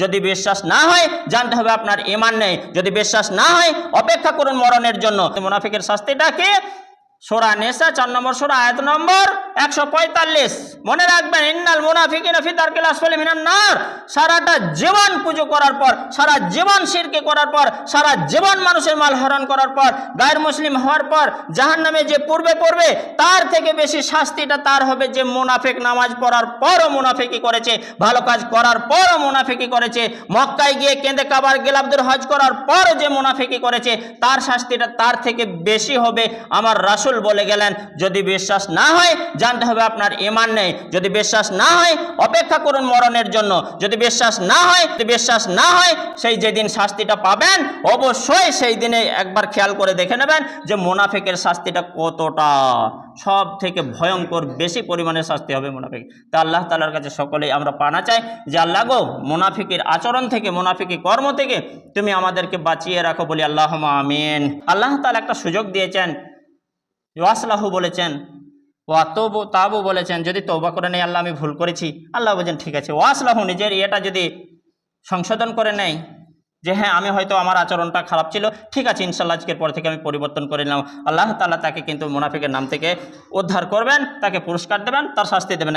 যদি বিশ্বাস না হয়, জানতে হবে আপনার ইমান নেই। যদি বিশ্বাস না হয়, অপেক্ষা করুন মরণের জন্য। মুনাফিকের শাস্তিটা কি সোরা নেশা চার নম্বর সোরা, আয়াত নম্বর একশো পঁয়তাল্লিশ। মনে রাখবেন, ইন্নাল মুনাফিকিন ফি দারকিল আসফালি মিনান নার। সারাটা জীবন পুজো করার পর, সারা জীবন শিরকে করার পর, সারা জীবন মানুষের মাল হরণ করার পর, গায়ের মুসলিম হওয়ার পর, জাহান্নামে যে পূর্বে পড়বে, তার থেকে বেশি শাস্তিটা তার হবে যে মুনাফিক নামাজ পড়ার পরও মুনাফিকি করেছে, ভালো কাজ করার পরও মুনাফিকি করেছে, মক্কায় গিয়ে কেঁদে কাবার গেলাবদের হজ করার পরও যে মুনাফিকি করেছে, তার শাস্তিটা তার থেকে বেশি হবে। আমার রাসূল বলে গেলেন, যদি বিশ্বাস না হয়, জানতে হবে আপনার ইমান নেই। যদি বিশ্বাস না হয়, অপেক্ষা করুন মরণের জন্য। যদি বিশ্বাস না হয়, যদি বিশ্বাস না হয়, সেই যেদিন শাস্তিটা পাবেন, অবশ্যই সেই দিনে একবার খেয়াল করে দেখে নেবেন যে মোনাফেকের শাস্তিটা কতটা। সব থেকে ভয়ঙ্কর বেশি পরিমাণে শাস্তি হবে মোনাফিক। তা আল্লাহ তালার কাছে সকলেই আমরা পানা চাই যে, আল্লাহ গো, মোনাফিকের আচরণ থেকে, মোনাফিকি কর্ম থেকে তুমি আমাদেরকে বাঁচিয়ে রাখো বলি আল্লাহ আমিন। আল্লাহ তালা একটা সুযোগ দিয়েছেন ওয়াসলাহু বলেছেন, ওয়া তবু তাবু বলেছেন, যদি তৌবা করে নেই আল্লাহ আমি ভুল করেছি। আল্লাহ বলছেন, ঠিক আছে। ওয়াসলাহু নিজের ইয়েটা যদি সংশোধন করে নেয়, যে হ্যাঁ আমি হয়তো আমার আচরণটা খারাপ ছিল, ঠিক আছে ইনশাল্লাহ আজকের পর থেকে আমি পরিবর্তন করে নিলাম। আল্লাহ তালা তাকে কিন্তু মুনাফিকের নাম থেকে উদ্ধার করবেন, তাকে পুরস্কার দেবেন, তার শাস্তি দেবেন।